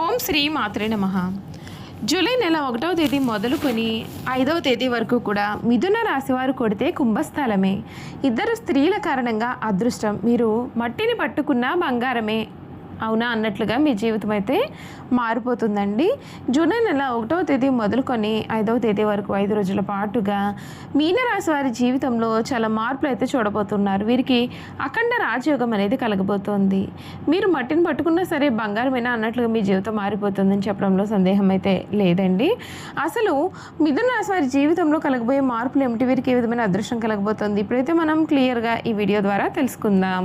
ఓం శ్రీ మాత్రే నమ. జూలై నెల ఒకటవ తేదీ మొదలుకొని ఐదవ తేదీ వరకు కూడా మిథున రాశివారు కొడితే కుంభస్థలమే. ఇద్దరు స్త్రీల కారణంగా అదృష్టం. మీరు మట్టిని పట్టుకున్న బంగారమే. అవునా అన్నట్లుగా మీ జీవితం అయితే మారిపోతుందండి. జూలై నెల ఒకటవ తేదీ మొదలుకొని ఐదవ తేదీ వరకు ఐదు రోజుల పాటుగా మీనరాశి వారి జీవితంలో చాలా మార్పులు అయితే చూడబోతున్నారు. వీరికి అఖండ రాజయోగం అనేది కలగబోతోంది. మీరు మట్టిని పట్టుకున్నా సరే బంగారమైనా అన్నట్లుగా మీ జీవితం మారిపోతుందని చెప్పడంలో సందేహం అయితే లేదండి. అసలు మిథున రాశి వారి జీవితంలో కలగబోయే మార్పులు ఏమిటి? వీరికి ఏ విధమైన అదృష్టం కలగబోతోంది? ఇప్పుడైతే మనం క్లియర్గా ఈ వీడియో ద్వారా తెలుసుకుందాం.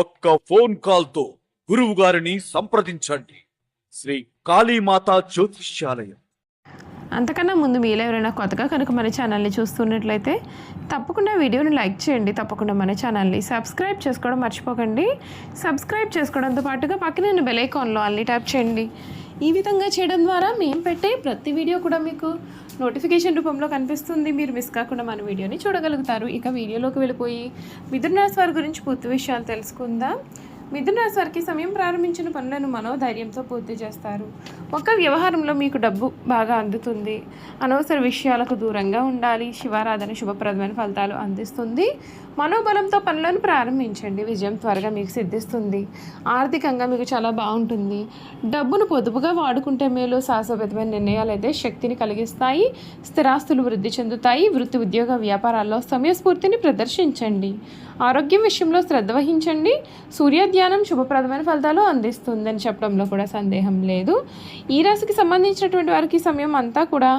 ఒక్క ఫోన్ కాల్తో గురువు గారిని సంప్రదించండి. శ్రీ కాళీమాత జ్యోతిష్యాలయం. అంతకన్నా ముందు మీలో ఎవరైనా కొత్తగా కనుక మన ఛానల్ని చూస్తున్నట్లయితే తప్పకుండా వీడియోని లైక్ చేయండి. తప్పకుండా మన ఛానల్ని సబ్స్క్రైబ్ చేసుకోవడం మర్చిపోకండి. సబ్స్క్రైబ్ చేసుకోవడంతో పాటుగా పక్కన బెల్ ఐకాన్లో అన్ని ట్యాప్ చేయండి. ఈ విధంగా చేయడం ద్వారా మేము పెట్టే ప్రతి వీడియో కూడా మీకు నోటిఫికేషన్ రూపంలో కనిపిస్తుంది. మీరు మిస్ కాకుండా మన వీడియోని చూడగలుగుతారు. ఇక వీడియోలోకి వెళ్ళిపోయి మిథున రాశి వారి గురించి పూర్తి విషయాలు తెలుసుకుందాం. మిథున రాశి వారికి సమయం ప్రారంభించిన పనులను మనోధైర్యంతో పూర్తి చేస్తారు. ఒక వ్యవహారంలో మీకు డబ్బు బాగా అందుతుంది. అనవసర విషయాలకు దూరంగా ఉండాలి. శివారాధన శుభప్రదమైన ఫలితాలు అందిస్తుంది. మనోబలంతో పనులను ప్రారంభించండి. విజయం త్వరగా మీకు సిద్ధిస్తుంది. ఆర్థికంగా మీకు చాలా బాగుంటుంది. డబ్బును పొదుపుగా వాడుకుంటే మేలు. శాశ్వతమైన నిర్ణయాలు అయితే శక్తిని కలిగిస్తాయి. స్థిరాస్తులు వృద్ధి చెందుతాయి. వృత్తి ఉద్యోగ వ్యాపారాల్లో సమయస్ఫూర్తిని ప్రదర్శించండి. ఆరోగ్యం విషయంలో శ్రద్ధ వహించండి. ధ్యానం శుభప్రదమైన ఫలితాలు అందిస్తుందని చెప్పడంలో కూడా సందేహం లేదు. ఈ రాశికి సంబంధించినటువంటి వారికి సమయం అంతా కూడా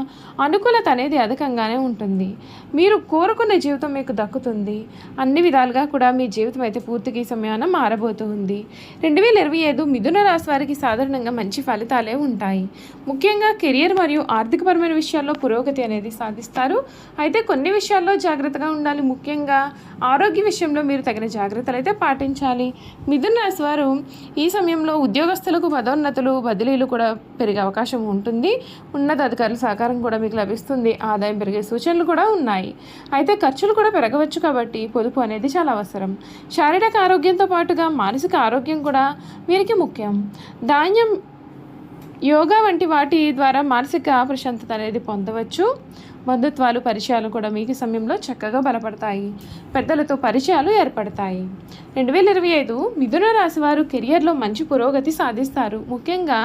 అనుకూలత అనేది అధికంగానే ఉంటుంది. మీరు కోరుకున్న జీవితం మీకు దక్కుతుంది. అన్ని విధాలుగా కూడా మీ జీవితం అయితే పూర్తిగా ఈ సమయాన మారబోతుంది రెండు వేల ఇరవై ఐదు మిథున రాశి వారికి సాధారణంగా మంచి ఫలితాలే ఉంటాయి. ముఖ్యంగా కెరియర్ మరియు ఆర్థికపరమైన విషయాల్లో పురోగతి అనేది సాధిస్తారు. అయితే కొన్ని విషయాల్లో జాగ్రత్తగా ఉండాలి. ముఖ్యంగా ఆరోగ్య విషయంలో మీరు తగిన జాగ్రత్తలు అయితే పాటించాలి. మిథున రాశి వారు ఈ సమయంలో ఉద్యోగస్తులకు పదోన్నతులు బదిలీలు కూడా పెరిగే అవకాశం ఉంటుంది. ఉన్నతాధికారుల సహకారం కూడా మీకు లభిస్తుంది. ఆదాయం పెరిగే సూచనలు కూడా ఉన్నాయి. అయితే ఖర్చులు కూడా పెరగవచ్చు కాబట్టి పొదుపు అనేది చాలా అవసరం. శారీరక ఆరోగ్యంతో పాటుగా మానసిక ఆరోగ్యం కూడా వీరికి ముఖ్యం. ధాన్యం యోగా వంటి వాటి ద్వారా మానసిక ప్రశాంతత అనేది పొందవచ్చు. బంధుత్వాలు పరిచయాలు కూడా మీకు సమయంలో చక్కగా బలపడతాయి. పెద్దలతో పరిచయాలు ఏర్పడతాయి. రెండు వేల ఇరవై ఐదు మిథున రాశి వారు కెరియర్లో మంచి పురోగతి సాధిస్తారు. ముఖ్యంగా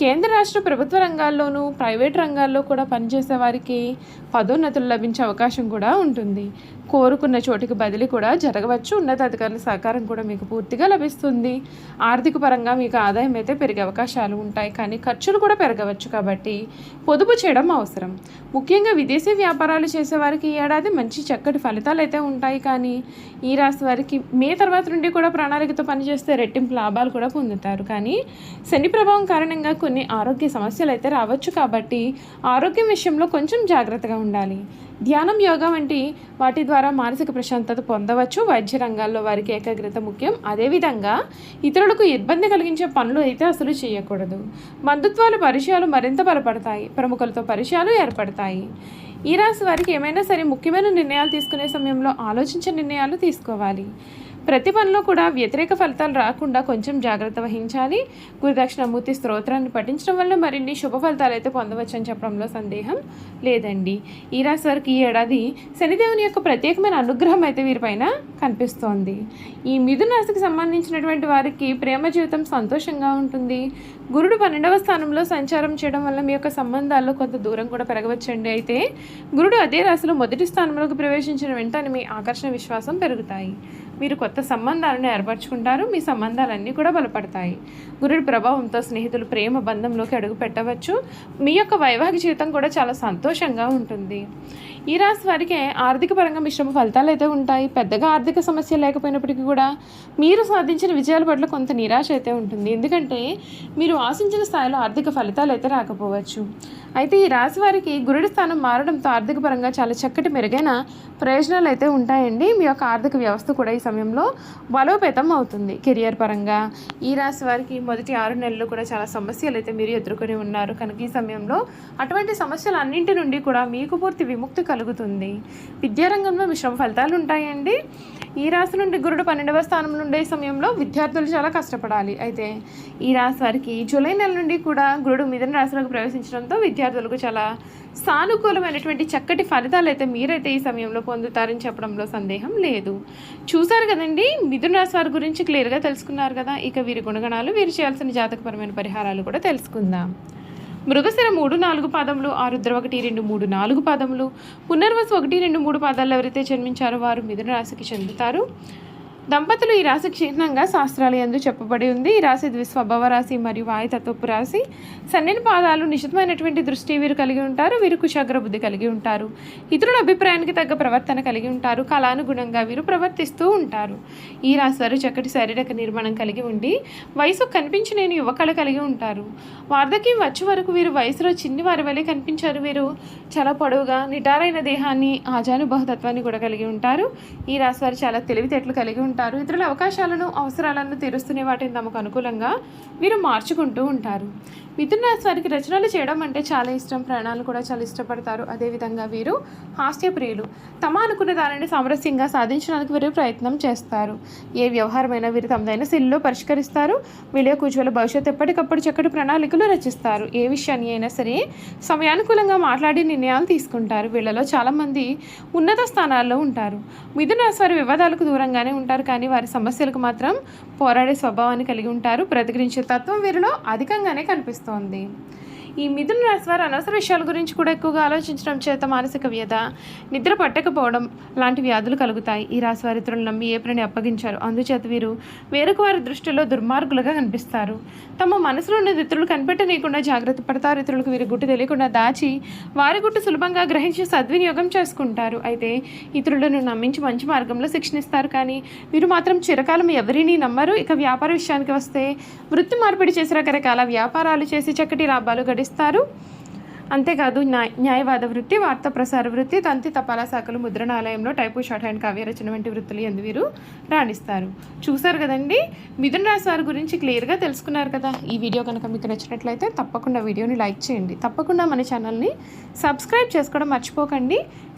కేంద్ర రాష్ట్ర ప్రభుత్వ రంగాల్లోనూ ప్రైవేట్ రంగాల్లో కూడా పనిచేసే వారికి పదోన్నతులు లభించే అవకాశం కూడా ఉంటుంది. కోరుకున్న చోటికి బదిలీ కూడా జరగవచ్చు. ఉన్నతాధికారుల సహకారం కూడా మీకు పూర్తిగా లభిస్తుంది. ఆర్థిక పరంగా మీకు ఆదాయం అయితే పెరిగే అవకాశాలు ఉంటాయి. కానీ ఖర్చులు కూడా పెరగవచ్చు కాబట్టి పొదుపు చేయడం అవసరం. ముఖ్యంగా విదేశీ వ్యాపారాలు చేసేవారికి ఈ ఏడాది మంచి చక్కటి ఫలితాలు అయితే ఉంటాయి. కానీ ఈ రాశి వారికి మే తర్వాత నుండి కూడా ప్రణాళికతో పనిచేస్తే రెట్టింపు లాభాలు కూడా పొందుతారు. కానీ శని ప్రభావం కారణంగా కొన్ని ఆరోగ్య సమస్యలు అయితే రావచ్చు కాబట్టి ఆరోగ్యం విషయంలో కొంచెం జాగ్రత్తగా ఉండాలి. ధ్యానం యోగా వంటి వాటి ద్వారా మానసిక ప్రశాంతత పొందవచ్చు. వైద్య రంగాల్లో వారికి ఏకాగ్రత ముఖ్యం. అదేవిధంగా ఇతరులకు ఇబ్బంది కలిగించే పనులు అయితే అసలు చేయకూడదు. బంధుత్వాల పరిచయాలు మరింత బలపడతాయి. ప్రముఖులతో పరిచయాలు ఏర్పడతాయి. ఈ రాశి వారికి ఏమైనా సరే ముఖ్యమైన నిర్ణయాలు తీసుకునే సమయంలో ఆలోచించే నిర్ణయాలు తీసుకోవాలి. ప్రతి పనిలో కూడా వ్యతిరేక ఫలితాలు రాకుండా కొంచెం జాగ్రత్త వహించాలి. గురుదక్షిణమూర్తి స్తోత్రాన్ని పఠించడం వల్ల మరిన్ని శుభ ఫలితాలు అయితే పొందవచ్చని చెప్పడంలో సందేహం లేదండి. ఈ రాశి వారికి ఈ ఏడాది శనిదేవుని యొక్క ప్రత్యేకమైన అనుగ్రహం అయితే వీరిపైన కనిపిస్తోంది. ఈ మిథున రాశికి సంబంధించినటువంటి వారికి ప్రేమ జీవితం సంతోషంగా ఉంటుంది. గురుడు పన్నెండవ స్థానంలో సంచారం చేయడం వల్ల మీ యొక్క సంబంధాల్లో కొంత దూరం కూడా పెరగవచ్చండి. అయితే గురుడు అదే రాశిలో మొదటి స్థానంలోకి ప్రవేశించిన వెంటనే మీ ఆకర్షణ విశ్వాసం పెరుగుతాయి. మీరు కొత్త సంబంధాలను ఏర్పరచుకుంటారు. మీ సంబంధాలన్నీ కూడా బలపడతాయి. గురుడి ప్రభావంతో స్నేహితులు ప్రేమ బంధంలోకి అడుగు పెట్టవచ్చు. మీ యొక్క వైవాహిక జీవితం కూడా చాలా సంతోషంగా ఉంటుంది. ఈ రాశి వారికి ఆర్థిక పరంగా మిశ్రమ ఫలితాలు అయితే ఉంటాయి. పెద్దగా ఆర్థిక సమస్య లేకపోయినప్పటికీ కూడా మీరు సాధించిన విజయాల పట్ల కొంత నిరాశ అయితే ఉంటుంది. ఎందుకంటే మీరు ఆశించిన స్థాయిలో ఆర్థిక ఫలితాలు అయితే రాకపోవచ్చు. అయితే ఈ రాశి వారికి గురుడి స్థానం మారడంతో ఆర్థిక పరంగా చాలా చక్కటి మెరుగైన ప్రయోజనాలు అయితే ఉంటాయండి. మీ యొక్క ఆర్థిక వ్యవస్థ కూడా ఈ సమయంలో బలోపేతం అవుతుంది. కెరియర్ పరంగా ఈ రాశి వారికి మొదటి ఆరు నెలలు కూడా చాలా సమస్యలు అయితే మీరు ఎదుర్కొని ఉన్నారు. కనుక ఈ సమయంలో అటువంటి సమస్యలు అన్నింటి నుండి కూడా మీకు పూర్తి విముక్తి కలుగుతుంది. విద్యారంగంలో మిశ్రమ ఫలితాలు ఉంటాయండి. ఈ రాశి నుండి గురుడు పన్నెండవ స్థానంలో ఉండే సమయంలో విద్యార్థులు చాలా కష్టపడాలి. అయితే ఈ రాశి వారికి జూలై నెల నుండి కూడా గురుడు మిథున రాశిలోకి ప్రవేశించడంతో విద్య విద్యార్థులకు చాలా సానుకూలమైనటువంటి చక్కటి ఫలితాలు అయితే మీరైతే ఈ సమయంలో పొందుతారని చెప్పడంలో సందేహం లేదు. చూసారు కదండి? మిథున రాశి వారి గురించి క్లియర్గా తెలుసుకున్నారు కదా? ఇక వీరి గుణగణాలు వీరు చేయాల్సిన జాతకపరమైన పరిహారాలు కూడా తెలుసుకుందాం. మృగశిర మూడు నాలుగు పాదములు ఆరుద్ర ఒకటి రెండు మూడు నాలుగు పాదములు పునర్వసు ఒకటి రెండు మూడు పాదాలు ఎవరైతే జన్మించారో వారు మిథున రాశికి చెందుతారు. దంపతులు ఈ రాశి చిహ్నంగా శాస్త్రాలు ఎందు చెప్పబడి ఉంది. ఈ రాశి ద్విస్వభావ రాశి మరియు వాయుతత్వపు రాశి. సన్నని పాదాలు నిశితమైనటువంటి దృష్టి వీరు కలిగి ఉంటారు. వీరు కుశాగ్ర బుద్ధి కలిగి ఉంటారు. ఇతరుల అభిప్రాయానికి తగ్గ ప్రవర్తన కలిగి ఉంటారు. కళానుగుణంగా వీరు ప్రవర్తిస్తూ ఉంటారు. ఈ రాశి వారు చక్కటి శారీరక నిర్మాణం కలిగి ఉండి వయసు కనిపించలేని యువకళ కలిగి ఉంటారు. వార్ధక్యం వచ్చే వరకు వీరు వయసులో చిన్ని వారి వలె కనిపించారు వీరు. చాలా పొడవుగా నిటారైన దేహాన్ని ఆజానుబహుతత్వాన్ని కూడా కలిగి ఉంటారు. ఈ రాశి వారు చాలా తెలివితేటలు కలిగి ఉంటారు. ఇతరుల అవకాశాలను అవసరాలను తీరుస్తునే వాటిని తమకు అనుకూలంగా వీరు మార్చుకుంటూ ఉంటారు. మిథున రాశి వారికి రచనలు చేయడం అంటే చాలా ఇష్టం. ప్రాణాలు కూడా చాలా ఇష్టపడతారు. అదేవిధంగా వీరు హాస్యప్రియులు. తమ అనుకున్న దానిని సామరస్యంగా సాధించడానికి వీరు ప్రయత్నం చేస్తారు. ఏ వ్యవహారమైనా వీరు తమదైన శైలిలో పరిష్కరిస్తారు. వీళ్ళ యొక్క ఉజ్వల భవిష్యత్తు ఎప్పటికప్పుడు చక్కటి ప్రణాళికలు రచిస్తారు. ఏ విషయాన్ని అయినా సరే సమయానుకూలంగా మాట్లాడి నిర్ణయాలు తీసుకుంటారు. వీళ్ళలో చాలామంది ఉన్నత స్థానాల్లో ఉంటారు. మిథున రాశి వారి వివాదాలకు దూరంగానే ఉంటారు. కానీ వారి సమస్యలకు మాత్రం పోరాడే స్వభావాన్ని కలిగి ఉంటారు. ప్రతిఘటించే తత్వం వీరిలో అధికంగానే కనిపిస్తుంది. వస్తోంది ఈ మిథున రాశి వారు అనవసర విషయాల గురించి కూడా ఎక్కువగా ఆలోచించడం చేత మానసిక వ్యధ నిద్ర పట్టకపోవడం లాంటి వ్యాధులు కలుగుతాయి. ఈ రాశి వారి నమ్మి ఏ పని అప్పగించారు? అందుచేత వీరు వేరొక వారి దృష్టిలో దుర్మార్గులుగా కనిపిస్తారు. తమ మనసులో ఉన్న ఇతరులు కనిపెట్టనీయకుండా జాగ్రత్త పడతారు. ఇతరులకు వీరి గుట్టు తెలియకుండా దాచి వారి గుట్టు సులభంగా గ్రహించి సద్వినియోగం చేసుకుంటారు. అయితే ఇతరులను నమ్మించి మంచి మార్గంలో శిక్షణిస్తారు. కానీ వీరు మాత్రం చిరకాలం ఎవరిని నమ్మరు. ఇక వ్యాపార విషయానికి వస్తే వృత్తి మార్పిడి చేసి రకరకాల వ్యాపారాలు చేసి చక్కటి లాభాలు గడిస్తారు అంతేకాదు న్యాయ న్యాయవాద వృత్తి వార్తా ప్రసార వృత్తి తంతి తపాలా శాఖలు ముద్రణాలయంలో టైపు షార్ట్ హ్యాండ్ కావ్యరచన వంటి వృత్తులు ఎందు వీరు రాణిస్తారు. చూశారు కదండి? మిథున రాశి వారి గురించి క్లియర్గా తెలుసుకున్నారు కదా? ఈ వీడియో కనుక మీకు నచ్చినట్లయితే తప్పకుండా వీడియోని లైక్ చేయండి. తప్పకుండా మన ఛానల్ని సబ్స్క్రైబ్ చేసుకోవడం మర్చిపోకండి.